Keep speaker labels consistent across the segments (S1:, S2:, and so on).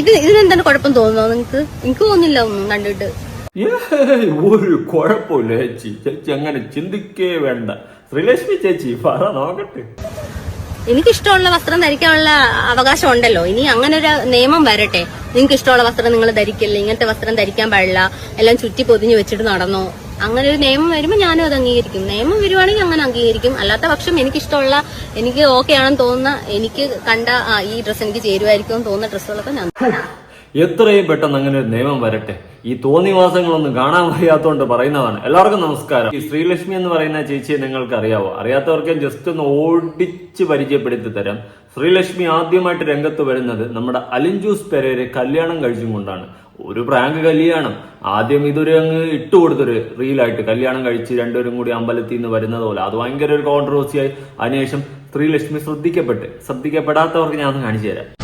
S1: ഇത് ഇതിനെന്താണ് കുഴപ്പം തോന്നുന്നോ? നിങ്ങക്ക്? എനിക്ക് തോന്നില്ല ഒന്നും കണ്ടിട്ട്.
S2: ഒരു കുഴപ്പമില്ല ചേച്ചി. ചേച്ചി അങ്ങനെ ചിന്തിക്കേ വേണ്ട. ശ്രീലക്ഷ്മി ചേച്ചി പറ നോക്കട്ടെ.
S1: എനിക്ക് ഇഷ്ടമുള്ള വസ്ത്രം ധരിക്കാനുള്ള അവകാശം ഉണ്ടല്ലോ. ഇനി അങ്ങനെ ഒരു നിയമം വരട്ടെ. നിങ്ങൾക്ക് ഇഷ്ടമുള്ള വസ്ത്രം നിങ്ങൾ ധരിക്കില്ല? ഇങ്ങനത്തെ വസ്ത്രം ധരിക്കാൻ പാടില്ല. എല്ലാം ചുറ്റി പൊതിഞ്ഞ് വെച്ചിട്ട് നടന്നോ? അങ്ങനെ ഒരു നിയമം വരുമ്പോൾ ഞാനും അത് അംഗീകരിക്കും. നിയമം വരുവാണെങ്കിൽ അങ്ങനെ അംഗീകരിക്കും. അല്ലാത്ത പക്ഷം എനിക്കിഷ്ടമുള്ള എനിക്ക് ഓക്കെ ആണെന്ന് തോന്നുന്ന എനിക്ക് കണ്ട ഈ ഡ്രസ്സ് എനിക്ക് ചേരുമായിരിക്കും തോന്നുന്ന ഡ്രസ്സുകളൊക്കെ ഞാൻ
S2: എത്രയും പെട്ടെന്ന് അങ്ങനെ ഒരു നിയമം വരട്ടെ. ഈ തോന്നിവാസങ്ങളൊന്നും കാണാൻ വയ്യാത്തോണ്ട് പറയുന്നതാണ്. എല്ലാവർക്കും നമസ്കാരം. ഈ ശ്രീലക്ഷ്മി എന്ന് പറയുന്ന ചേച്ചിയെ നിങ്ങൾക്ക് അറിയാവോ അറിയാത്തവർക്ക് ജസ്റ്റ് ഒന്ന് ഓടിച്ച് പരിചയപ്പെടുത്തി തരാം. ശ്രീലക്ഷ്മി ആദ്യമായിട്ട് രംഗത്ത് വരുന്നത് നമ്മുടെ അലിഞ്ചൂസ് പെരേരെ കല്യാണം കഴിച്ചും കൊണ്ടാണ്. ഒരു പ്രാങ്ക് കല്യാണം. ആദ്യം ഇതൊരു അങ്ങ് ഇട്ട് കൊടുത്തൊരു റീലായിട്ട് കല്യാണം കഴിച്ച് രണ്ടുപേരും കൂടി അമ്പലത്തിൽ നിന്ന് വരുന്നത് പോലെ അത് ഭയങ്കര ഒരു കോൺട്രവേഴ്സിയായി അതിനുശേഷം ശ്രീലക്ഷ്മി ശ്രദ്ധിക്കപ്പെട്ട്. ശ്രദ്ധിക്കപ്പെടാത്തവർക്ക് ഞാൻ കാണിച്ചു തരാം.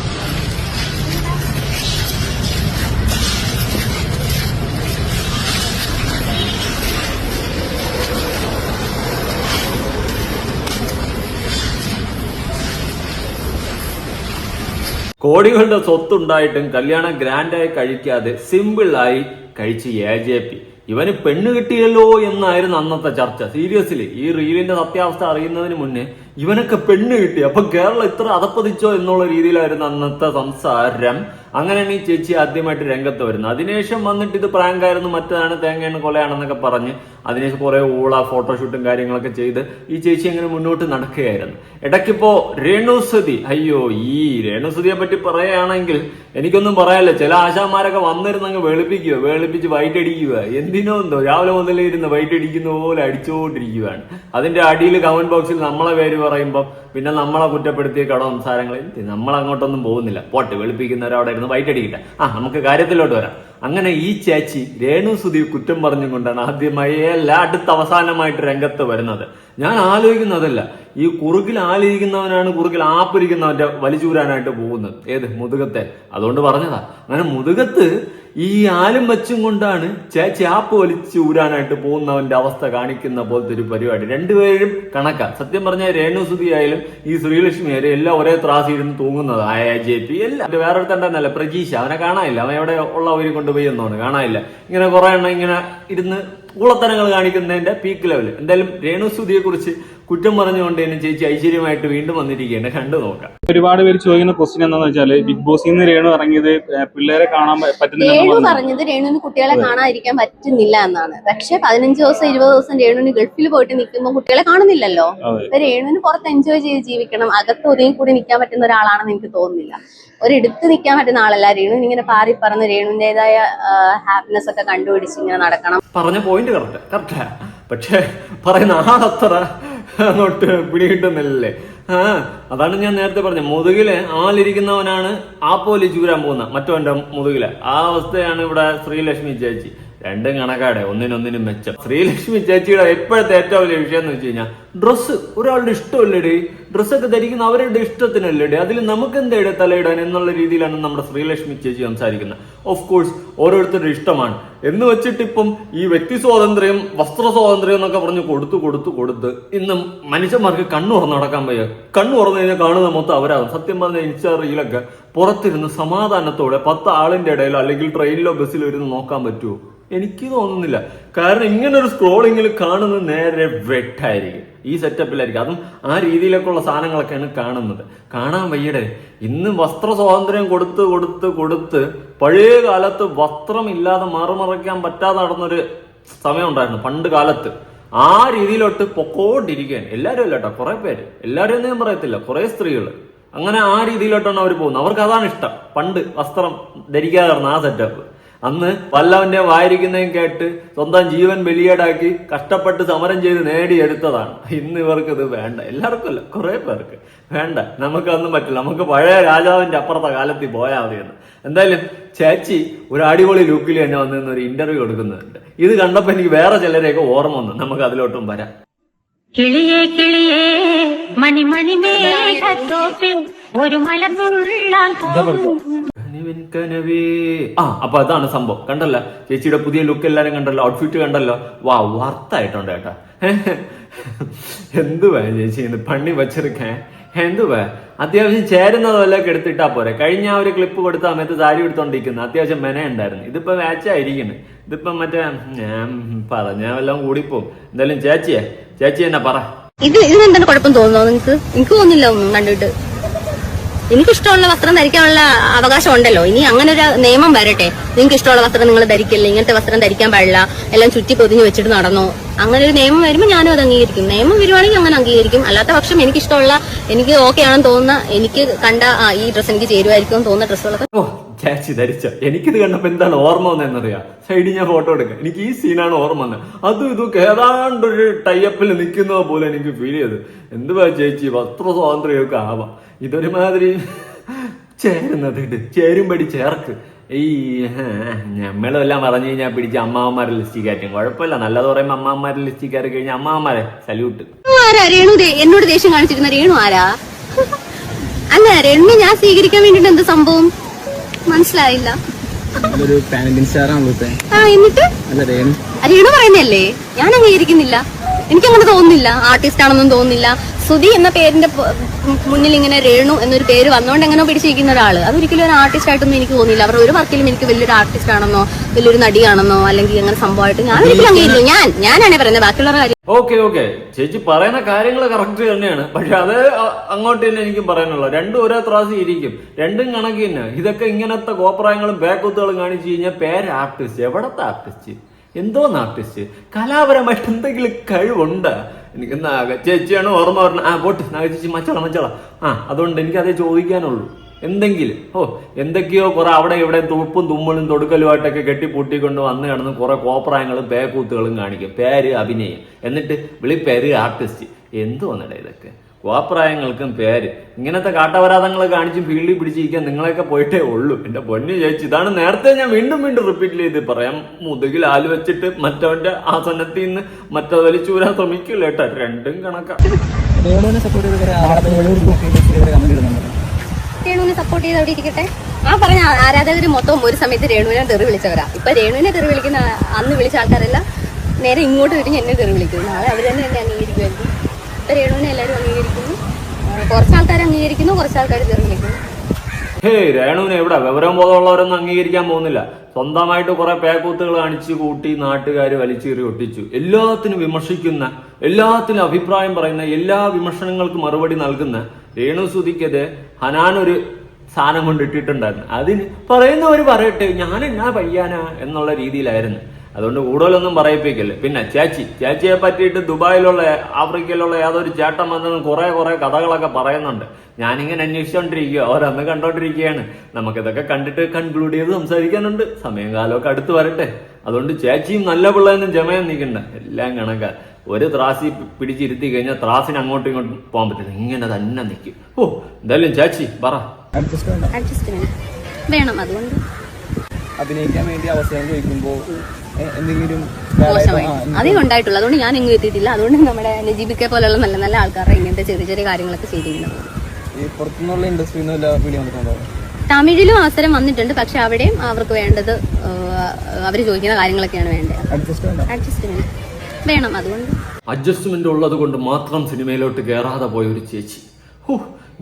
S2: കോടികളുടെ സ്വത്തുണ്ടായിട്ടും കല്യാണം ഗ്രാൻഡായി കഴിക്കാതെ സിമ്പിളായി കഴിച്ച് എ ജെ പി. ഇവന് പെണ്ണ് കിട്ടിയല്ലോ എന്നായിരുന്നു അന്നത്തെ ചർച്ച. സീരിയസ്ലി ഈ റീലിന്റെ സത്യാവസ്ഥ അറിയുന്നതിന് മുന്നേ ഇവനൊക്കെ പെണ്ണ് കിട്ടി. അപ്പൊ കേരളം ഇത്ര അതപ്പതിച്ചോ എന്നുള്ള രീതിയിലായിരുന്നു അന്നത്തെ സംസാരം. അങ്ങനെയാണ് ഈ ചേച്ചി ആദ്യമായിട്ട് രംഗത്ത് വരുന്നത് അതിനുശേഷം വന്നിട്ട് ഇത് പ്രാങ്കായിരുന്നു മറ്റേതാണ് തേങ്ങയാണ് കൊലയാണെന്നൊക്കെ പറഞ്ഞ് അതിനുശേഷം കുറെ ഊള ഫോട്ടോഷൂട്ടും കാര്യങ്ങളൊക്കെ ചെയ്ത് ഈ ചേച്ചി അങ്ങനെ മുന്നോട്ട് നടക്കുകയായിരുന്നു. ഇടയ്ക്കിപ്പോ രേണുസതി അയ്യോ ഈ രേണുസതിയെ പറ്റി പറയുകയാണെങ്കിൽ എനിക്കൊന്നും പറയാനില്ല. ചില ആശാന്മാരൊക്കെ വന്നിരുന്നങ്ങ് വെളുപ്പിക്കുക വെളുപ്പിച്ച് വൈറ്റടിക്കുക. എന്തിനോ എന്തോ രാവിലെ മുതലേ ഇരുന്ന് വൈറ്റടിക്കുന്ന പോലെ അടിച്ചുകൊണ്ടിരിക്കുകയാണ് അതിന്റെ അടിയിൽ കമന്റ് ബോക്സിൽ നമ്മളെ പേര് പറയുമ്പോൾ പിന്നെ നമ്മളെ കുറ്റപ്പെടുത്തിയ കട സംസാരങ്ങളിൽ നമ്മൾ അങ്ങോട്ടൊന്നും പോകുന്നില്ല. പോട്ടെ വെളുപ്പിക്കുന്നവരവിടെ ഇരുന്ന് വൈറ്റടിക്കില്ല ആ നമുക്ക് കാര്യത്തിലോട്ട് വരാം. അങ്ങനെ ഈ ചേച്ചി രേണു സുധി കുറ്റം പറഞ്ഞുകൊണ്ടാണ് ആദ്യമായി എല്ലാ അടുത്ത അവസാനമായിട്ട് രംഗത്ത് വരുന്നത്. ഞാൻ ആലോചിക്കുന്നതല്ല ഈ കുറുകിൽ ആലിരിക്കുന്നവനാണ് കുറുകിൽ ആപ്പിരിക്കുന്നവന്റെ വലിച്ചൂരാനായിട്ട് പോകുന്നത്. ഏത്? മുതുകത്തെ. അതുകൊണ്ട് പറഞ്ഞതാ. അങ്ങനെ മുതുകത്ത് ഈ ആലും വച്ചും കൊണ്ടാണ് ചേച്ചി ആപ്പ് വലിച്ചു ഊരാനായിട്ട് പോകുന്നവന്റെ അവസ്ഥ കാണിക്കുന്ന പോലത്തെ ഒരു പരിപാടി. രണ്ടുപേരും കണക്കാ. സത്യം പറഞ്ഞാൽ രേണുസുതി ആയാലും ഈ ശ്രീലക്ഷ്മി ആയാലും എല്ലാം ഒരേ ത്രാസി ഇരുന്ന് തൂങ്ങുന്നത് ആയ ജെ പി എല്ലാം. അത് വേറെ ഒരുത്തണ്ടല്ല പ്രജീഷ. അവനെ കാണാനില്ല. അവൻ എവിടെ ഉള്ള കൊണ്ടുപോയി എന്നോണ്. കാണാനില്ല. ഇങ്ങനെ കുറെ എണ്ണം ഇങ്ങനെ ഇരുന്ന് ഊളത്തനങ്ങൾ കാണിക്കുന്നതിന്റെ പീക്ക് ലെവൽ എന്തായാലും രേണുസുതിയെ കുറിച്ച് കുറ്റം പറഞ്ഞുകൊണ്ട് തന്നെ ചേച്ചി ഐശ്വര്യമായിട്ട് വീണ്ടും വന്നിരിക്കുകയാണ്. കണ്ടു നോക്കാം.
S3: ഒരുപാട് പേര് ചോദിക്കുന്ന ക്വസ്റ്റ്യൻ എന്താണെന്ന് വെച്ചാൽ ബിഗ് ബോസിൽ നിന്ന് രേണു ഇറങ്ങിയത് പിള്ളേരെ കാണാൻ പറ്റുന്നില്ല
S1: രേണു പറഞ്ഞത് രേണുവിന് കുട്ടികളെ കാണാതിരിക്കാൻ പറ്റുന്നില്ല എന്നാണ്. പക്ഷെ പതിനഞ്ച് ദിവസം ഇരുപത് ദിവസം രേണുവിന് ഗൾഫിൽ പോയിട്ട് നിൽക്കുമ്പോൾ കുട്ടികളെ കാണുന്നില്ലല്ലോ. രേണുവിന് പുറത്ത് എൻജോയ് ചെയ്ത് ജീവിക്കണം. അകത്ത് ഒതുങ്ങി കൂടി നിൽക്കാൻ പറ്റുന്ന ഒരാളാണെന്ന് എനിക്ക് തോന്നുന്നില്ല. ഒരിടത്ത് നിൽക്കാൻ പറ്റുന്ന ആളല്ല. രേണു ഇങ്ങനെ പാറി പറന്ന് രേണുവിന്റെതായ ഹാപ്പിനെസ് ഒക്കെ കണ്ടുപിടിച്ച് ഇങ്ങനെ നടക്കണം.
S2: പറഞ്ഞ പോയിന്റ് കറക്റ്റ് പക്ഷേ പറയുന്ന ആ ആളത്ര അങ്ങോട്ട് പിടികിട്ടുന്നില്ലല്ലേ? ആ അതാണ് ഞാൻ നേരത്തെ പറഞ്ഞത്. മുതുകിൽ ആളിരിക്കുന്നവനാണ് ആ പോലെ ചൂരാൻ പോകുന്ന മറ്റവന്റെ മുതുകിൽ. ആ അവസ്ഥയാണ് ഇവിടെ ശ്രീലക്ഷ്മി ചേച്ചി. രണ്ടും കണക്കാടെ ഒന്നിനൊന്നിനും മെച്ചം. ശ്രീലക്ഷ്മി ചേച്ചിയുടെ ഇപ്പോഴത്തെ ഏറ്റവും വലിയ വിഷയം എന്ന് വെച്ച് കഴിഞ്ഞാൽ ഡ്രസ്സ് ഒരാളുടെ ഇഷ്ടമല്ലേടി? ഡ്രസ്സൊക്കെ ധരിക്കുന്ന അവരുടെ ഇഷ്ടത്തിനല്ലേടി? അതിൽ നമുക്ക് എന്തേടെ തലയിടാൻ എന്നുള്ള രീതിയിലാണ് നമ്മുടെ ശ്രീലക്ഷ്മി ചേച്ചി സംസാരിക്കുന്നത്. ഓഫ് കോഴ്സ് ഓരോരുത്തരുടെ ഇഷ്ടമാണ്. എന്ന് വെച്ചിട്ട് ഇപ്പം ഈ വ്യക്തി സ്വാതന്ത്ര്യം വസ്ത്ര സ്വാതന്ത്ര്യം എന്നൊക്കെ പറഞ്ഞ് കൊടുത്തു കൊടുത്തു കൊടുത്ത് ഇന്ന് മനുഷ്യന്മാർക്ക് കണ്ണു തുറന്ന് നടക്കാൻ വയ്യ. കണ്ണു തുറന്നു കഴിഞ്ഞാൽ കാണുന്ന മൊത്തം അവരാകും സത്യം പറഞ്ഞ ഇൻസ്റ്റാ റീലൊക്കെ പുറത്തിരുന്ന് സമാധാനത്തോടെ പത്ത് ആളിന്റെ ഇടയിലോ അല്ലെങ്കിൽ ട്രെയിനിലോ ബസ്സിലോ ഇരുന്ന് നോക്കാൻ പറ്റുമോ എനിക്ക് തോന്നുന്നില്ല. കാരണം ഇങ്ങനെ ഒരു സ്ക്രോളിങ്ങിൽ കാണുന്നത് നേരെ വെട്ടായിരിക്കും. ഈ സെറ്റപ്പിലായിരിക്കും അതും ആ രീതിയിലൊക്കെയുള്ള സാധനങ്ങളൊക്കെയാണ് കാണുന്നത്. കാണാൻ വയ്യടെ. ഇന്ന് വസ്ത്ര സ്വാതന്ത്ര്യം കൊടുത്ത് കൊടുത്ത് കൊടുത്ത് പഴയ കാലത്ത് വസ്ത്രം ഇല്ലാതെ മറുമറയ്ക്കാൻ പറ്റാതെ നടന്നൊരു സമയം ഉണ്ടായിരുന്നു പണ്ട് കാലത്ത്. ആ രീതിയിലോട്ട് പൊക്കോണ്ടിരിക്കുകയാണ്. എല്ലാവരും അല്ല കേട്ടോ. കുറെ പേര്. എല്ലാവരും ഒന്നും പറയത്തില്ല. കുറെ സ്ത്രീകൾ അങ്ങനെ ആ രീതിയിലോട്ടാണ് അവർ പോകുന്നത്. അവർക്ക് അതാണ് ഇഷ്ടം. പണ്ട് വസ്ത്രം ധരിക്കാതെ ആ സെറ്റപ്പ് അന്ന് വല്ലവന്റെ വായിരിക്കുന്നതും കേട്ട് സ്വന്തം ജീവൻ ബലിയേടാക്കി കഷ്ടപ്പെട്ട് സമരം ചെയ്ത് നേടിയെടുത്തതാണ്. ഇന്ന് ഇവർക്ക് ഇത് വേണ്ട. എല്ലാവർക്കും അല്ല കുറെ പേർക്ക് വേണ്ട. നമുക്കൊന്നും പറ്റില്ല. നമുക്ക് പഴയ രാജാവിന്റെ അപ്പുറത്തെ കാലത്തിൽ പോയാൽ മതിയെന്ന്. എന്തായാലും ചേച്ചി ഒരു അടിപൊളി ലുക്കിൽ തന്നെ വന്നിരുന്ന ഒരു ഇന്റർവ്യൂ കൊടുക്കുന്നുണ്ട്. ഇത് കണ്ടപ്പോൾ എനിക്ക് വേറെ ചിലരെയൊക്കെ ഓർമ്മ വന്നു. നമുക്ക് അതിലോട്ടും വരാം.
S4: കിളിയേ കിളിയേ മണിമണി ഒരു
S2: മലമുള്ള കനവേ. ആ അപ്പൊ അതാണ് സംഭവം. കണ്ടല്ലോ? ചേച്ചിയുടെ പുതിയ ലുക്ക് എല്ലാരും കണ്ടല്ലോ? ഔട്ട്ഫിറ്റ് കണ്ടല്ലോ? വാ വർത്തായിട്ടുണ്ട് ഏട്ടാ എന്തുവാ ചേച്ചി ഇന്ന് പണി വച്ചിരിക്കാൻ എന്തുവാ? അത്യാവശ്യം ചേരുന്നതല്ലൊക്കെ എടുത്തിട്ടാ പോരെ. കഴിഞ്ഞ ആ ഒരു ക്ലിപ്പ് കൊടുത്ത സമയത്ത് സാരി എടുത്തോണ്ടിരിക്കുന്നു. അത്യാവശ്യം മെന ഉണ്ടായിരുന്നു ഇതിപ്പോ മാച്ചായിരിക്കുന്നു ഇതിപ്പോ മറ്റേ ഞാൻ പറഞ്ഞ വല്ലതും കൂടിപ്പോവും. എന്തായാലും ചേച്ചിയെ ചേച്ചി എന്നാ പറ.
S1: ഇത് ഇതിനെന്താണ് കുഴപ്പം തോന്നുന്നോ നിങ്ങൾക്ക് എനിക്ക് തോന്നില്ല ഒന്നും കണ്ടിട്ട്. എനിക്ക് ഇഷ്ടമുള്ള വസ്ത്രം ധരിക്കാനുള്ള അവകാശം ഉണ്ടല്ലോ ഇനി അങ്ങനെ ഒരു നിയമം വരട്ടെ. നിങ്ങൾക്ക് ഇഷ്ടമുള്ള വസ്ത്രം നിങ്ങൾ ധരിക്കില്ല? ഇങ്ങനത്തെ വസ്ത്രം ധരിക്കാൻ പാടില്ല. എല്ലാം ചുറ്റി പൊതിഞ്ഞ് വെച്ചിട്ട് നടന്നു? അങ്ങനെ ഒരു നിയമം വരുമ്പോൾ ഞാനും അത് അംഗീകരിക്കും. നിയമം വരുവാണെങ്കിൽ അങ്ങനെ അംഗീകരിക്കും. അല്ലാത്ത പക്ഷം എനിക്ക് ഇഷ്ടമുള്ള എനിക്ക് ഓക്കെ ആണെന്ന് തോന്നുന്ന എനിക്ക് കണ്ട ഈ ഡ്രസ്സ് എനിക്ക് ചേരുമായിരിക്കും തോന്നുന്ന ഡ്രസ്സുകളൊക്കെ
S2: ചേച്ചി ധരിച്ച. എനിക്കിത് കണ്ടപ്പോ എന്താണ് ഓർമ്മ വന്നതെന്നറിയാം? സൈഡിൽ ഞാൻ ഫോട്ടോ എടുക്കാം. എനിക്ക് ഈ സീനാണ് ഓർമ്മ വന്നത്. അതും ഇതൊക്കെ ഏതാണ്ടൊരു ടൈപ്പിൽ നിൽക്കുന്നത് പോലെ എനിക്ക് ഫീൽ ചെയ്ത്. എന്തുവാ ചേച്ചി? വസ്ത്ര സ്വാതന്ത്ര്യമൊക്കെ ആവാം. ഇതൊരുമാതിരി ചേരുന്നത് ചേരുംപടി ചേരുമ്പടി ചേർക്ക്. ഈ നമ്മളെല്ലാം പറഞ്ഞു കഴിഞ്ഞാൽ പിടിച്ച് അമ്മാവന്മാരെ ലിസ്റ്റിൽ കയറ്റും. കുഴപ്പമില്ല. നല്ലത് പറയുമ്പോൾ അമ്മാവന്മാരെ ലിസ്റ്റിൽ കയറി കഴിഞ്ഞാൽ അമ്മാവന്മാരെ സല്യൂട്ട്
S1: ആരാ രേണു ദേ- എന്നോട് ദേഷ്യം കാണിച്ചിരുന്ന രേണു ആരാ? അല്ല രേണുവിനെ ഞാൻ സ്വീകരിക്കാൻ വേണ്ടിട്ട് എന്ത് സംഭവം? മനസ്സിലായില്ല. എന്നിട്ട്?
S5: അല്ല രേണു.
S1: രേണു പറയുന്നല്ലേ ഞാൻ അംഗീകരിക്കുന്നില്ല എനിക്കങ്ങനെ തോന്നുന്നില്ല. ആർട്ടിസ്റ്റ് ആണെന്നും തോന്നുന്നില്ല. സുധി എന്ന പേരിന്റെ മുന്നിൽ ഇങ്ങനെ രേണു എന്നൊരു പേര് വന്നുകൊണ്ട് എങ്ങനെ പിടിച്ചിരിക്കുന്ന ഒരാൾ. അതൊരിക്കലും ഒരു ആർട്ടിസ്റ്റ് ആയിട്ടൊന്നും എനിക്ക് തോന്നിയില്ല. അവരുടെ ഒരു വർക്കിലും എനിക്ക് വലിയൊരു ആർട്ടിസ്റ്റ് ആണെന്നോ വലിയൊരു നടിയാണെന്നോ അല്ലെങ്കിൽ അങ്ങനെ സംഭവമായിട്ട് ഞാൻ ഒരിക്കലും അംഗീകരിക്കും ഞാൻ ഞാനാണ് പറയുന്നത്. ബാക്കിയുള്ളവരുടെ കാര്യം
S2: ഓക്കെ ഓക്കെ ചേച്ചി പറയുന്ന കാര്യങ്ങൾ കറക്റ്റ് തന്നെയാണ്. പക്ഷെ അത് അങ്ങോട്ട് തന്നെ എനിക്കും പറയാനുള്ളൂ. രണ്ടും ഒരേ ത്രാസി ഇരിക്കും. രണ്ടും കണക്ക് തന്നെ. ഇതൊക്കെ ഇങ്ങനത്തെ കോപ്രായങ്ങളും ബാക്കുത്തുകളും കാണിച്ചു കഴിഞ്ഞാൽ പേര് ആർട്ടിസ്റ്റ് എവിടത്തെ ആർട്ടിസ്റ്റ് എന്തോന്ന് ആർട്ടിസ്റ്റ് കലാപരമായിട്ട് എന്തെങ്കിലും കഴിവുണ്ട്? എനിക്ക് നാഗ ചേച്ചിയാണ് ഓർമ്മ പറഞ്ഞത് ആ പോട്ട്. നാഗ മച്ചള മച്ചള. ആ അതുകൊണ്ട് എനിക്ക് അതേ ചോദിക്കാനുള്ളൂ. എന്തെങ്കിലും? ഓ എന്തൊക്കെയോ കുറെ അവിടെ ഇവിടെ തുപ്പും തുമ്മലും തൊടുക്കലുമായിട്ടൊക്കെ കെട്ടിപ്പൂട്ടിക്കൊണ്ട് വന്ന് കിടന്ന് കുറെ കോപ്രായങ്ങളും പേക്കൂത്തുകളും കാണിക്കും. പേര് അഭിനയം. എന്നിട്ട് വിളി പേര് ആർട്ടിസ്റ്റ്. എന്തു വന്നിട ഇതൊക്കെ? കോപ്രായങ്ങൾക്കും പേര്. ഇങ്ങനത്തെ കാട്ടപരാധങ്ങൾ കാണിച്ച് ഫീൽഡിൽ പിടിച്ചിരിക്കാൻ നിങ്ങളെയൊക്കെ പോയിട്ടേ ഉള്ളൂ. എന്റെ പൊന്നു ചേച്ചി ഇതാണ് നേരത്തെ ഞാൻ വീണ്ടും വീണ്ടും റിപ്പീറ്റ് ചെയ്ത് പറയാം. മുതുകിൽ ആൽ വെച്ചിട്ട് മറ്റവന്റെ ആസനത്തിൽ നിന്ന് മറ്റോ വലിച്ചൂരാൻ ശ്രമിക്കില്ല കേട്ടോ. രണ്ടും കണക്കാ.
S5: രേണുവിനെ സപ്പോർട്ട് ചെയ്ത്
S1: അവിടെ ഇരിക്കട്ടെ? ആ പറഞ്ഞ ആരാധകർ മൊത്തം ഒരു സമയത്ത് രേണുവിനെ തെറി വിളിച്ചവരാ. ഇപ്പൊ രേണുവിനെ തെറി വിളിക്കുന്ന അന്ന് വിളിച്ച ആൾക്കാരെല്ലാം നേരെ ഇങ്ങോട്ട് തിരിഞ്ഞ് എന്നെ തെറി വിളിക്കുന്നു. നാളെ അവർ തന്നെ എന്നെ അംഗീകരിക്കുമായിരിക്കും. രേണുവിനെ എല്ലാവരും അംഗീകരിക്കുന്നു. കുറച്ച് ആൾക്കാർ അംഗീകരിക്കുന്നു കുറച്ച് ആൾക്കാർ തെറി വിളിക്കുന്നു
S2: ഹേയ് രേണുവിനെ എവിടെ? വിവരം ബോധമുള്ളവരൊന്നും അംഗീകരിക്കാൻ പോകുന്നില്ല. സ്വന്തമായിട്ട് കുറെ പേക്കൂത്തുകൾ അണിച്ചു കൂട്ടി നാട്ടുകാർ വലിച്ചേറി ഒട്ടിച്ചു. എല്ലാത്തിനും വിമർശിക്കുന്ന എല്ലാത്തിനും അഭിപ്രായം പറയുന്ന എല്ലാ വിമർശനങ്ങൾക്കും മറുപടി നൽകുന്ന രേണു സുധിക്കത് ഹനാൻ ഒരു സാധനം കൊണ്ട് ഇട്ടിട്ടുണ്ടായിരുന്നു അതിന് പറയുന്നവർ പറയട്ടെ ഞാൻ എന്നാ പയ്യാനാ? എന്നുള്ള രീതിയിലായിരുന്നു. അതുകൊണ്ട് കൂടുതലൊന്നും പറയിപ്പിക്കില്ല പിന്നെ ചേച്ചി ചേച്ചിയെ പറ്റിയിട്ട് ദുബായിലുള്ള ആഫ്രിക്കയിലുള്ള ഏതൊരു ചേട്ടൻ വന്നതും കുറെ കുറെ കഥകളൊക്കെ പറയുന്നുണ്ട്. ഞാനിങ്ങനെ അന്വേഷിച്ചോണ്ടിരിക്കുക ഓരോന്ന് കണ്ടോണ്ടിരിക്കുകയാണ്. നമുക്കിതൊക്കെ കണ്ടിട്ട് കൺക്ലൂഡ് ചെയ്ത് സംസാരിക്കാനുണ്ട്. സമയം കാലമൊക്കെ അടുത്ത് വരട്ടെ. അതുകൊണ്ട് ചേച്ചിയും നല്ല പിള്ളേനും ജമയം നിൽക്കണ്ട. എല്ലാം കണക്ക. ഒരു ത്രാസി പിടിച്ചിരുത്തി കഴിഞ്ഞാൽ ത്രാസിന് അങ്ങോട്ടും ഇങ്ങോട്ടും പോകാൻ പറ്റില്ല. ഇങ്ങനെ തന്നെ നിൽക്കും. ഓ എന്തായാലും ചേച്ചി പറ.
S1: വേണം അതുകൊണ്ട്.
S5: അഭിനയിക്കാൻ വേണ്ടി അവസരം ചോദിക്കുമ്പോൾ എന്തെങ്കിലും
S1: മോശമായി. ഉണ്ടായിട്ടുള്ളു. അതുകൊണ്ട് ഞാൻ എങ്ങും എത്തിയിട്ടില്ല. അതുകൊണ്ട് നമ്മുടെ നജീബിക്കെ പോലെയുള്ള നല്ല നല്ല ആൾക്കാരെ ഇങ്ങനത്തെ ചെറിയ ചെറിയ കാര്യങ്ങളൊക്കെ ചെയ്തിരുന്നത്
S5: ഈ പുറത്തുനിന്നുള്ള ഇൻഡസ്ട്രിയിൽ നിന്ന് വല്ല വിളി വന്നിട്ടുണ്ടോ?
S1: തമിഴിലും അവസരം വന്നിട്ടുണ്ട്. പക്ഷെ അവിടെയും അവർക്ക് വേണ്ടത് അവർ ചോദിക്കുന്ന കാര്യങ്ങളൊക്കെയാണ് വേണ്ടത്.
S5: വേണ്ട
S1: അഡ്ജസ്റ്റ്മെന്റ് വേണം. അതുകൊണ്ട്
S2: അഡ്ജസ്റ്റ്മെന്റ് ഉള്ളത് കൊണ്ട് മാത്രം സിനിമയിലോട്ട് കയറാതെ പോയ ഒരു ചേച്ചി. ഹു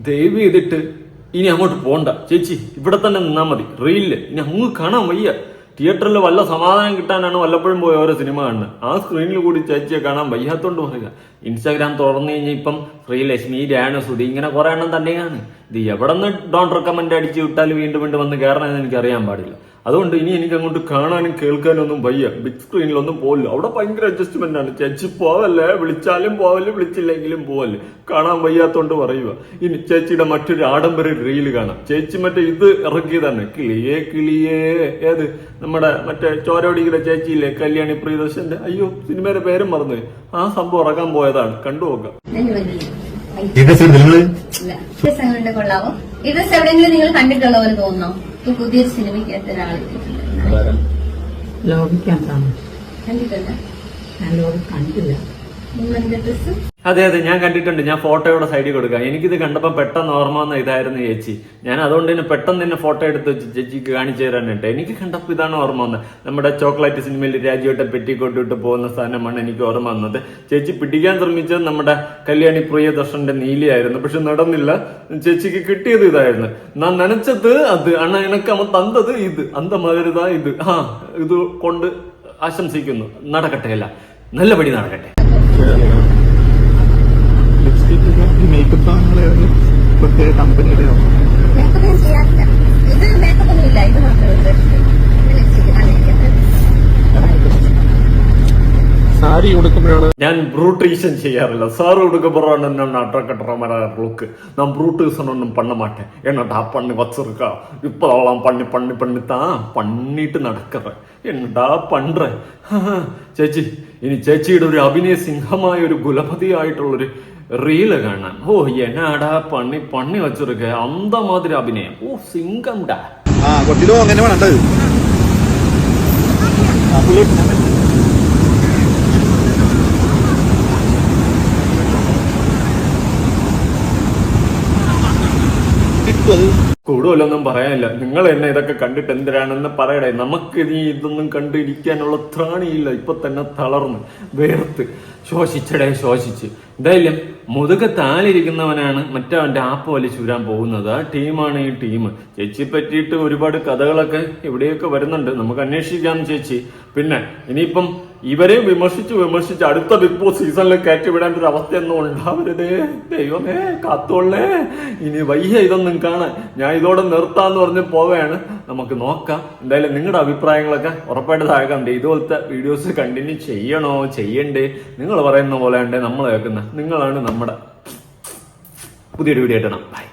S2: ദയവ് ചെയ്തിട്ട് ഇനി അങ്ങോട്ട് പോണ്ട. ചേച്ചി ഇവിടെ തന്നെ നിന്നാ മതി. റീലിൽ. ഇനി അങ്ങ് കാണാൻ വയ്യ. തിയേറ്ററിൽ വല്ല സമാധാനം കിട്ടാനാണ് വല്ലപ്പോഴും പോയ ഓരോ സിനിമ കാണുന്നത് ആ സ്ക്രീനിൽ കൂടി ചേച്ചിയെ കാണാൻ വയ്യാത്തോണ്ട് പറയുക. ഇൻസ്റ്റാഗ്രാം തുറന്നു കഴിഞ്ഞാൽ ഇപ്പം ശ്രീലക്ഷ്മി രാണു സുധി ഇങ്ങനെ കുറെ എണ്ണം തന്നെയാണ്. ഇത് എവിടെ നിന്ന് ഡോൺ റെക്കമെന്റ് അടിച്ച് വിട്ടാൽ വീണ്ടും വീണ്ടും വന്ന് കയറണമെന്ന് എനിക്ക് അറിയാൻ പാടില്ല. അതുകൊണ്ട് ഇനി എനിക്ക് അങ്ങോട്ട് കാണാനും കേൾക്കാനും ഒന്നും വയ്യ ബിഗ് സ്ക്രീനിലൊന്നും പോകില്ല അവിടെ ഭയങ്കര അഡ്ജസ്റ്റ്മെന്റ് ആണ്. ചേച്ചി പോവല്ലേ? വിളിച്ചാലും പോവല്ലേ വിളിച്ചില്ലെങ്കിലും പോവല്ലേ? കാണാൻ വയ്യാത്തോണ്ട് പറയുക. ഇനി ചേച്ചിയുടെ മറ്റൊരു ആഡംബര റീൽ കാണാം. ചേച്ചി മറ്റേ ഇത് ഇറക്കിയതാണ്. കിളിയേ കിളിയേ. ഏത്? നമ്മുടെ മറ്റേ ചോരോടിയുടെ ചേച്ചിയില്ലേ? കല്യാണി പ്രിയദർശന്റെ അയ്യോ സിനിമയുടെ പേരും മറന്നു. ആ സംഭവം ഇറക്കാൻ പോയതാണ്. കണ്ടു നോക്കാം.
S1: ഇത് കൊള്ളാവോ? ഈ എവിടെയെങ്കിലും നിങ്ങൾ കണ്ടിട്ടുള്ളവർ തോന്നുന്നോ? ഈ പുതിയൊരു സിനിമയ്ക്ക് ആളെത്തിയിട്ടുണ്ട്
S6: ലോകിക്കകത്താണ്
S1: കണ്ടിട്ടില്ല
S6: ഞാൻ ലോകം കണ്ടില്ല.
S2: അതെ അതെ ഞാൻ കണ്ടിട്ടുണ്ട്. ഞാൻ ഫോട്ടോയുടെ സൈഡിൽ കൊടുക്കാം. എനിക്കിത് കണ്ടപ്പോൾ പെട്ടെന്ന് ഓർമ്മ വന്ന ഇതായിരുന്നു ചേച്ചി. ഞാൻ അതുകൊണ്ട് തന്നെ പെട്ടെന്ന് തന്നെ ഫോട്ടോ എടുത്ത് ചേച്ചിക്ക് കാണിച്ചു തരാനുണ്ട്. എനിക്ക് കണ്ടപ്പോൾ ഇതാണ് ഓർമ്മ വന്നത്. നമ്മുടെ ചോക്ലേറ്റ് സിനിമയിൽ രാജുവേട്ട പെറ്റിക്കോട്ട് കൊണ്ടിട്ട് പോകുന്ന സാധനമാണ് എനിക്ക് ഓർമ്മ വന്നത്. ചേച്ചി പിടിക്കാൻ ശ്രമിച്ചത് നമ്മുടെ കല്യാണി പ്രിയ ദർശന്റെ നീലിയായിരുന്നു. പക്ഷെ നടന്നില്ല. ചേച്ചിക്ക് കിട്ടിയത് ഇതായിരുന്നു. ഞാൻ നനച്ചത് അത്. അണ്ണ എനക്ക് അവൻ തന്നത് ഇത്. അന്ത മകരുതാ ഇത്. ആ ഇത് കൊണ്ട് ആശംസിക്കുന്നു. നടക്കട്ടെ അല്ല നല്ലപടി നടക്കട്ടെ.
S6: മേക്കപ്പ് കമ്പനിയുടെയോ
S1: ഇത്
S6: സാരി ഉടുക്കുമ്പോഴാണ്
S2: ഞാൻ ബ്രൂട്ടീഷൻ ചെയ്യാറില്ല. സാറ് ഉടുക്കുമ്പോഴാണ് എന്നെ അട്രക്കട്ടറമാരായ ലുക്ക് നാം ബ്രൂട്ടീഷൻ ഒന്നും പണ്ണ മാട്ടേ എന്നിട്ട് ആ പണ്ണി വച്ചിരിക്ക ഇപ്പോഴാം പണ്ണി പണ്ണി പണ്ണി. താ പണ്ണിട്ട് നടക്കറ. എന്നിട്ടാ പണ്ട്ര. ചേച്ചി ഇനി ചേച്ചിയുടെ ഒരു അഭിനയ സിംഹമായ ഒരു കുലപതിയായിട്ടുള്ളൊരു റീൽ കാണാൻ. ഓ എന്നാടാ പണി പണി வச்சிருக்க അന്ത മാതിരി അഭിനയം. ഓ
S6: സിംഗം കൊട്ടിലോ
S2: കൂടുതലൊന്നും പറയാനില്ല. നിങ്ങൾ എന്നെ ഇതൊക്കെ കണ്ടിട്ട് എന്തിനാണെന്ന് പറയടേ. നമുക്ക് നീ ഇതൊന്നും കണ്ടിരിക്കാനുള്ള ത്രാണിയില്ല. ഇപ്പൊ തന്നെ തളർന്ന് വേർത്ത്. ശോഷിച്ചടേ ശോഷിച്ച് എന്തായാലും മുതുക താലിരിക്കുന്നവനാണ് മറ്റവന്റെ ആപ്പ് ചൂരാൻ പോകുന്നത്. ആ ടീമാണ് ഈ ടീം. ചേച്ചി പറ്റിയിട്ട് ഒരുപാട് കഥകളൊക്കെ ഇവിടെയൊക്കെ വരുന്നുണ്ട്. നമുക്ക് അന്വേഷിക്കാം ചേച്ചി. പിന്നെ ഇനിയിപ്പം ഇവരെ വിമർശിച്ച് വിമർശിച്ച് അടുത്ത ബിഗ് ബോസ് സീസണിൽ കയറ്റി വിടേണ്ട ഒരു അവസ്ഥയൊന്നും ഉണ്ടാവരുതേ. ദൈവമേ കാത്തോളേ ഇനി വയ്യ ഇതൊന്നും കാണാൻ. ഞാൻ ഇതോടെ നിർത്താന്ന് പറഞ്ഞ് പോവുകയാണ് നമുക്ക് നോക്കാം. എന്തായാലും നിങ്ങളുടെ അഭിപ്രായങ്ങളൊക്കെ ഉറപ്പായിട്ട് താഴെ ഇതുപോലത്തെ വീഡിയോസ് കണ്ടിന്യൂ ചെയ്യണോ? ചെയ്യണ്ടേ? നിങ്ങൾ പറയുന്ന പോലെ ഉണ്ടേ നമ്മൾ കേൾക്കുന്ന. നിങ്ങളാണ് നമ്മുടെ പുതിയൊരു വീഡിയോ ഇട്ടണം ബൈ